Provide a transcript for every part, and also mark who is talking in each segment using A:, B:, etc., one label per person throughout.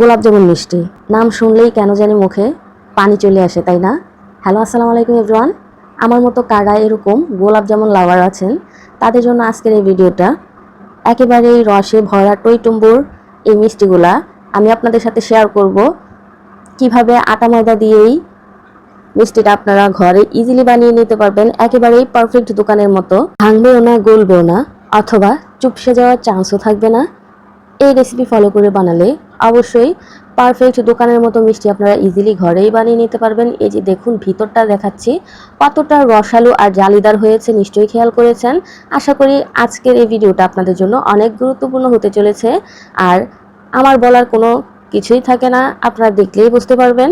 A: গোলাপ জামুন মিষ্টি। নাম শুনলেই কেন জানি মুখে পানি চলে আসে, তাই না? হ্যালো আসসালামু আলাইকুম এভরিওয়ান আমার মতো কারা এরকম গোলাপ জামুন লাভার আছেন, তাদের জন্য আজকের এই ভিডিওটা একেবারেই রসে ভরা টইটুম্বুর এই মিষ্টিগুলা আমি আপনাদের সাথে শেয়ার করব। কীভাবে আটা ময়দা দিয়েই মিষ্টিটা আপনারা ঘরে ইজিলি বানিয়ে নিতে পারবেন, একেবারেই পারফেক্ট দোকানের মতো। ভাঙবেও না, গলবেও না, অথবা চুপসে যাওয়ার চান্সও থাকবে না। এই রেসিপি ফলো করে বানালে অবশ্যই পারফেক্ট দোকানের মতো মিষ্টি আপনারা ইজিলি ঘরেই বানিয়ে নিতে পারবেন। এই যে দেখুন, ভিতরটা দেখাচ্ছি, কতটা রসালো আর জালিদার হয়েছে, নিশ্চয়ই খেয়াল করেছেন। আশা করি আজকের এই ভিডিওটা আপনাদের জন্য অনেক গুরুত্বপূর্ণ হতে চলেছে। আর আমার বলার কোনো কিছুই থাকে না, আপনারা দেখলেই বুঝতে পারবেন।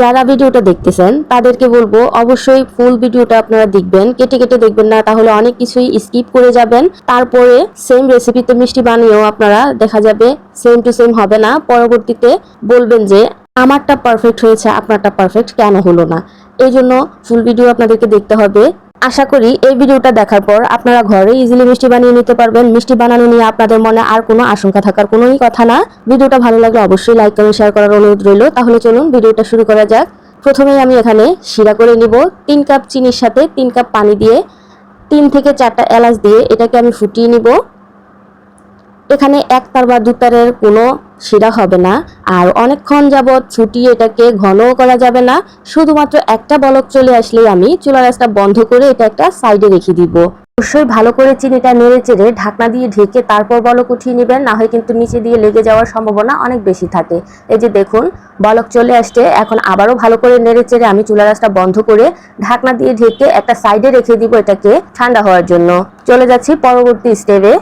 A: যারা ভিডিওটা দেখতেছেন, তাদেরকে বলব অবশ্যই ফুল ভিডিওটা আপনারা দেখবেন। কেটে কেটে দেখবেন না, তাহলে অনেক কিছুই স্কিপ করে যাবেন। তারপরে সেম রেসিপিতে মিষ্টি বানিয়েও আপনারা দেখা যাবে সেম টু সেম হবে না। পরবর্তীতে বলবেন যে, আমারটা পারফেক্ট হয়েছে, আপনারটা পারফেক্ট কেন হলো না? এই জন্য ফুল ভিডিও আপনাদেরকে দেখতে হবে। আশা করি এই ভিডিওটা দেখার পর আপনারা ঘরে ইজিলি মিষ্টি বানিয়ে নিতে পারবেন। মিষ্টি বানানো নিয়ে আপনাদের মনে আর কোনো আশঙ্কা থাকার কোনোই কথা না। ভিডিওটা ভালো লাগলে অবশ্যই লাইক কমেন্ট শেয়ার করার অনুরোধ রইল। তাহলে চলুন ভিডিওটা শুরু করা যাক। প্রথমেই আমি এখানে শিরা করে নিব। তিন কাপ চিনির সাথে তিন কাপ পানি দিয়ে তিন থেকে চারটা এলাচ দিয়ে এটাকে আমি ফুটিয়ে নিব। এখানে একতার বা দুতারের কোনো শিরা হবে না। আর অনেকক্ষণ যাবৎ ছুটিয়ে এটাকে ঘনও করা যাবে না। শুধুমাত্র একটা বলক চলে আসলেই আমি চুলা গাছটা বন্ধ করে এটা একটা সাইডে রেখে দিব। অবশ্যই ভালো করে চিনিটা নেড়ে চেড়ে ঢাকনা দিয়ে ঢেকে তারপর বলক উঠিয়ে নেবেন, না হয় কিন্তু নিচে দিয়ে লেগে যাওয়ার সম্ভাবনা অনেক বেশি থাকে। এই যে দেখুন, বলক চলে আসছে। এখন আবারও ভালো করে নেড়ে চেড়ে আমি চুলা গাছটা বন্ধ করে ঢাকনা দিয়ে ঢেকে একটা সাইডে রেখে দিব এটাকে ঠান্ডা হওয়ার জন্য। চলে যাচ্ছি পরবর্তী স্টেপে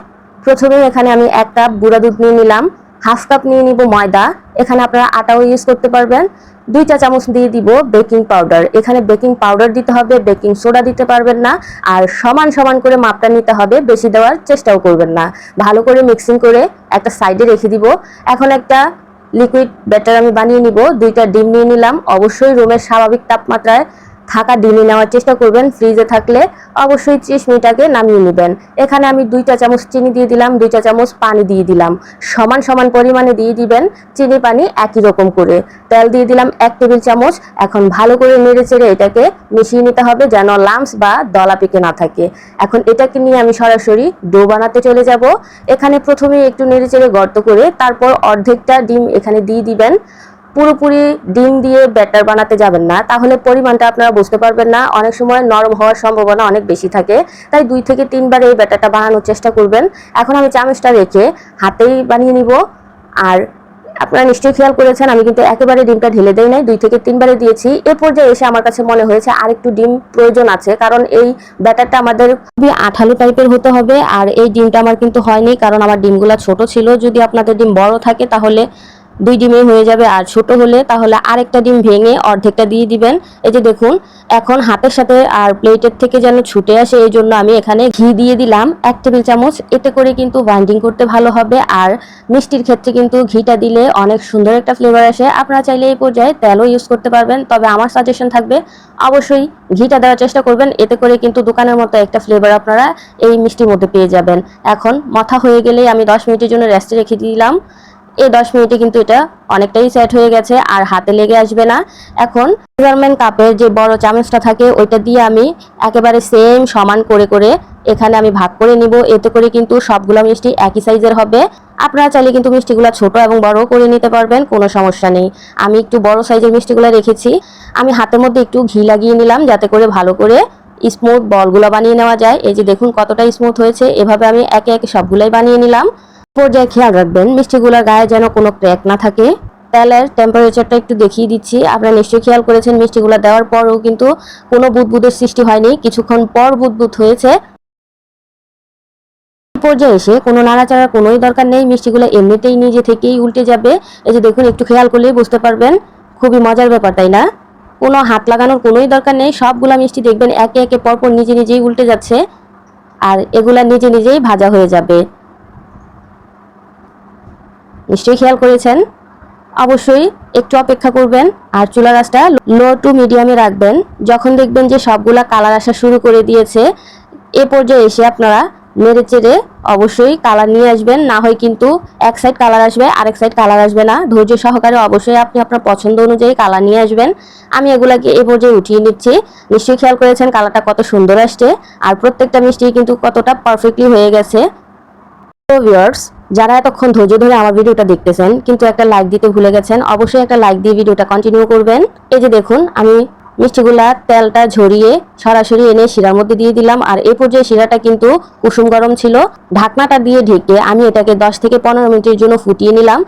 A: প্রথমে এখানে আমি এক কাপ গুঁড়া দুধ নিয়ে নিলাম, হাফ কাপ নিয়ে নিব ময়দা, এখানে আপনারা আটাও ইউজ করতে পারবেন, দুই চা চামচ দিয়ে দিব বেকিং পাউডার, এখানে বেকিং পাউডার দিতে হবে, বেকিং সোডা দিতে পারবেন না, আর সমান সমান করে মাপটা নিতে হবে, বেশি দেওয়ার চেষ্টাও করবেন না, ভালো করে মিক্সিং করে একটা সাইডে রেখে দিব, এখন একটা লিকুইড ব্যাটার আমি বানিয়ে নিব, দুইটা ডিম নিয়ে নিলাম, অবশ্যই রুমের স্বাভাবিক তাপমাত্রায় থাকা ডিমে নেওয়ার চেষ্টা করবেন, ফ্রিজে থাকলে অবশ্যই মিনিট নামিয়ে নেবেন। এখানে আমি দুইটা চামচ চিনি দিয়ে দিলাম, দুইটা চামচ পানি দিয়ে দিলাম। সমান সমান পরিমাণে দিয়ে দিবেন, চিনি পানি একই রকম করে। তেল দিয়ে দিলাম এক টেবিল চামচ। এখন ভালো করে নেড়ে চেড়ে এটাকে মিশিয়ে নিতে হবে যেন লামস বা দলা পেকে না থাকে। এখন এটাকে নিয়ে আমি সরাসরি ডো বানাতে চলে যাব। এখানে প্রথমে একটু নেড়ে চেড়ে গর্ত করে তারপর অর্ধেকটা ডিম এখানে দিয়ে দিবেন। পুরোপুরি ডিম দিয়ে ব্যাটার বানাতে যাবেন না, তাহলে পরিমাণটা আপনারা বুঝতে পারবেন না। অনেক সময় নরম হওয়ার সম্ভাবনা অনেক বেশি থাকে, তাই দুই থেকে তিনবার এই ব্যাটারটা বানানোর চেষ্টা করবেন। এখন আমি চামচটা রেখে হাতেই বানিয়ে নিব। আর আপনারা নিশ্চয়ই খেয়াল করেছেন, আমি কিন্তু একেবারে ডিমটা ঢেলে দেই নাই, দুই থেকে তিনবারে দিয়েছি। এ পর্যায়ে এসে আমার কাছে মনে হয়েছে আরেকটু ডিম প্রয়োজন আছে, কারণ এই ব্যাটারটা আমাদের খুবই আঠালো টাইপের হতে হবে, আর এই ডিমটা আমার কিন্তু হয়নি, কারণ আমার ডিমগুলো ছোট ছিল। যদি আপনাদের ডিম বড় থাকে, তাহলে দুই ডিমে হয়ে যাবে। আর ছোট হলে তাহলে আরেকটা ডিম ভেঙে অর্ধেকটা দিয়ে দিবেন। এই যে দেখুন, এখন হাতের সাথে আর প্লেটের থেকে যেন ছুটে আসে, এই জন্য আমি এখানে ঘি দিয়ে দিলাম এক টেবিল চামচ। এতে করে কিন্তু বাইন্ডিং করতে ভালো হবে। আর মিষ্টির ক্ষেত্রে কিন্তু ঘিটা দিলে অনেক সুন্দর একটা ফ্লেভার আসে। আপনারা চাইলে এই পর্যায়ে তেলও ইউজ করতে পারবেন। তবে আমার সাজেশন থাকবে, অবশ্যই ঘিটা দেওয়ার চেষ্টা করবেন। এতে করে কিন্তু দোকানের মতো একটা ফ্লেভার আপনারা এই মিষ্টির মধ্যে পেয়ে যাবেন। এখন মাথা হয়ে গেলেই আমি দশ মিনিটের জন্য রেস্টে রেখে দিলাম। এই দশ মিনিটে কিন্তু এটা অনেকটাই সেট হয়ে গেছে আর হাতে লেগে আসবে না। এখন মেজারমেন্ট কাপের যে বড় চামচটা থাকে, ওইটা দিয়ে আমি একেবারে সেম সমান করে করে এখানে আমি ভাগ করে নিব। এতে করে কিন্তু সবগুলো মিষ্টি একই সাইজের হবে। আপনারা চাইলে কিন্তু মিষ্টিগুলো ছোট এবং বড় করে নিতে পারবেন, কোনো সমস্যা নেই। আমি একটু বড় সাইজের মিষ্টিগুলো রেখেছি। আমি হাতের মধ্যে একটু ঘি লাগিয়ে নিলাম যাতে করে ভালো করে স্মুথ বলগুলো বানিয়ে নেওয়া যায়। এই যে দেখুন কতটা স্মুথ হয়েছে। এভাবে আমি একে একে সবগুলাই বানিয়ে নিলাম। পর্যায়ে খেয়াল রাখবেন, মিষ্টিগুলোর গায়ে যেন কোনো ক্র্যাক না থাকে। তেলের টেম্পারেচারটা একটু দেখিয়ে দিচ্ছি। আপনারা নিশ্চয়ই খেয়াল করেছেন, মিষ্টিগুলো দেওয়ার পরও কিন্তু কোনো বুদবুদের সৃষ্টি হয়নি। কিছুক্ষণ পর বুদবুদ হয়েছে। পর্যায়ে এসে কোনো নাড়াচাড়ার কোনোই দরকার নেই। মিষ্টিগুলো এমনিতেই নিজে থেকেই উল্টে যাবে। এই যে দেখুন, একটু খেয়াল করলেই বুঝতে পারবেন। খুবই মজার ব্যাপার, তাই না? কোনো হাত লাগানোর কোনোই দরকার নেই। সবগুলা মিষ্টি দেখবেন একে একে পরপর নিজে নিজেই উল্টে যাচ্ছে। আর এগুলা নিজে নিজেই ভাজা হয়ে যাবে। নিশ্চয়ই খেয়াল করেছেন? অবশ্যই, একটু অপেক্ষা করবেন আর চুলা গাছটা লো টু মিডিয়ামে রাখবেন। যখন দেখবেন যে সবগুলা কালার আসা শুরু করে দিয়েছে, এ পর্যায়ে এসে আপনারা নেড়ে চেড়ে অবশ্যই কালার নিয়ে আসবেন। না হয় কিন্তু এক সাইড কালার আসবে, আরেক সাইড কালার আসবে না। ধৈর্য সহকারে অবশ্যই আপনি আপনার পছন্দ অনুযায়ী কালার নিয়ে আসবেন। আমি এগুলাকে এ পর্যায়ে উঠিয়ে নিচ্ছি। নিশ্চয়ই খেয়াল করেছেন কালারটা কত সুন্দর আসছে। আর প্রত্যেকটা মিষ্টি কিন্তু কতটা পারফেক্টলি হয়ে গেছে। যারা এতক্ষণ ধৈর্য ধরে আমার ভিডিওটা দেখতেছেন, কিন্তু একটা লাইক দিতে ভুলে গেছেন, অবশ্যই একটা লাইক দিয়ে ভিডিওটা কন্টিনিউ করবেন। এই যে দেখুন, আমি মিষ্টিগুলা তেলটা ঝরিয়ে সরাসরি এনে শিরার মধ্যে দিয়ে দিলাম। আর এ পর্যায়ে শিরাটা কিন্তু কুসুম গরম ছিল। ঢাকনাটা দিয়ে ঢেকে আমি এটাকে 10 থেকে পনেরো মিনিটের জন্য ফুটিয়ে নিলাম।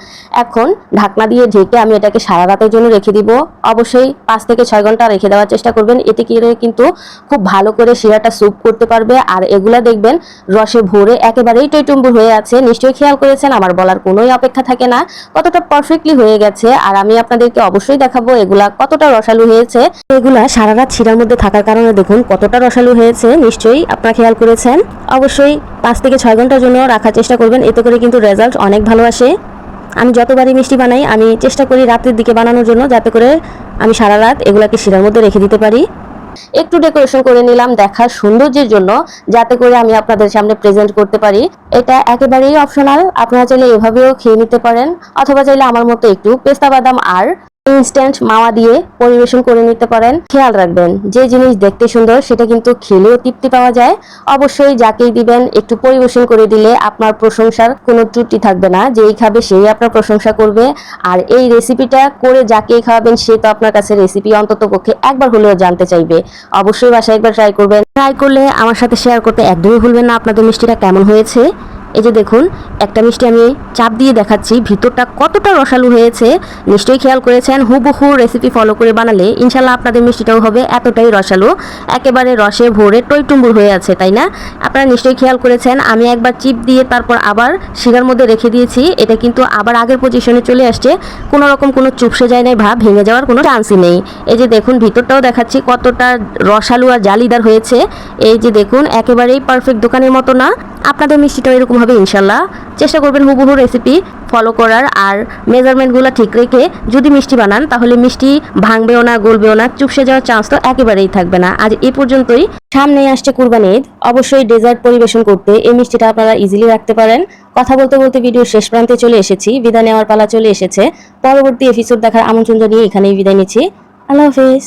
A: এখন ঢাকনা দিয়ে ঢেকে আমি এটাকে সারা রাতের জন্য রেখে দিব। অবশ্যই পাঁচ থেকে ছয় ঘণ্টা রেখে দেওয়ার চেষ্টা করবেন। এতে করে কিন্তু খুব ভালো করে শিরাটা স্যুপ করতে পারবে। আর এগুলা দেখবেন রসে ভরে একেবারেই টইটুম্বুর হয়ে আছে। নিশ্চয়ই খেয়াল করেছেন, আমার বলার কোনোই অপেক্ষা থাকে না। কতটা পারফেক্টলি হয়ে গেছে। আর আমি আপনাদেরকে অবশ্যই দেখাবো এগুলা কতটা রসালো হয়েছে। এগুলা সারা রাত শিরার মধ্যে থাকার কারণে দেখুন কতটা রসালো হয়েছে, নিশ্চয়ই আপনারা খেয়াল করেছেন। অবশ্যই পাঁচ থেকে ছয় ঘণ্টার জন্য রাখার চেষ্টা করবেন, এতে করে কিন্তু রেজাল্ট অনেক ভালো আসে। আমি যতবারই মিষ্টি বানাই, আমি চেষ্টা করি রাতের দিকে বানানোর জন্য, যাতে করে আমি সারা রাত এগুলাকে শিরার মধ্যে রেখে দিতে পারি। একটু ডেকোরেশন করে নিলাম দেখার সৌন্দর্যের জন্য, যাতে করে আমি আপনাদের সামনে প্রেজেন্ট করতে পারি। এটা একেবারেই অপশনাল আপনারা চাইলে এভাবেও খেয়ে নিতে পারেন, অথবা চাইলে আমার মতো একটু পেস্তা বাদাম আর ইনস্ট্যান্ট মাওয়া দিয়ে পরিবেশন করে নিতে পারেন। খেয়াল রাখবেন, যে জিনিস দেখতে সুন্দর সেটা কিন্তু খেলেও তৃপ্তি পাওয়া যায়। অবশ্যই যাকেই দিবেন, একটু পরিবেশন করে দিলে আপনার প্রশংসার কোনো ত্রুটি থাকবে না, যেই খাবে সেই আপনার প্রশংসা করবে। আর এই রেসিপিটা করে যাকেই খাওয়াবেন, সে তো আপনার কাছে রেসিপি অন্তত পক্ষে একবার হলেও জানতে চাইবে। অবশ্যই বাসায় একবার ট্রাই করবেন। ট্রাই করলে আমার সাথে শেয়ার করতে একদমই ভুলবেন না, আপনাদের মিষ্টিটা কেমন হয়েছে? এই যে দেখুন, একটা মিষ্টি আমি চাপ দিয়ে দেখাচ্ছি, ভিতরটা কতটা রসালো হয়েছে। নিশ্চয়ই খেয়াল করেছেন, হুবহু রেসিপি ফলো করে বানালে ইনশাল্লাহ আপনাদের মিষ্টিটাও হবে এতটাই রসালো। একেবারে রসে ভরে টইটুম্বুর হয়ে আছে, তাই না? আপনারা নিশ্চয়ই খেয়াল করেছেন, আমি একবার চিপ দিয়ে তারপর আবার শিরার মধ্যে রেখে দিয়েছি। এটা কিন্তু আবার আগের পজিশনে চলে আসছে। কোনো রকম কোনো চুপসে যায় নাই, ভাব ভেঙে যাওয়ার কোনো চান্সই নেই। এই যে দেখুন, ভিতরটাও দেখাচ্ছি কতটা রসালো আর জালিদার হয়েছে। এই যে দেখুন, একেবারেই পারফেক্ট দোকানের মতো না। আপনাদের মিষ্টিটাও এরকম হবে ইনশাল্লাহ। চেষ্টা করবেন হুবহু রেসিপি ফলো করার আর মেজারমেন্টগুলো ঠিক রেখে যদি মিষ্টি বানান, তাহলে মিষ্টি ভাঙবেও না, গলবেও না চুপসে যাওয়ার চান্স তো একেবারেই থাকবে না। আজ এ পর্যন্তই। সামনেই আসছে কুরবানি ঈদ। অবশ্যই ডেজার্ট পরিবেশন করতে এই মিষ্টিটা আপনারা ইজিলি রাখতে পারেন। কথা বলতে বলতে ভিডিও শেষ প্রান্তে চলে এসেছি। বিদায় নেওয়ার পালা চলে এসেছে। পরবর্তী এপিসোড দেখার আমন্ত্রণ জানিয়ে এখানেই বিদায় নিচ্ছি। আল্লাহ হাফিজ।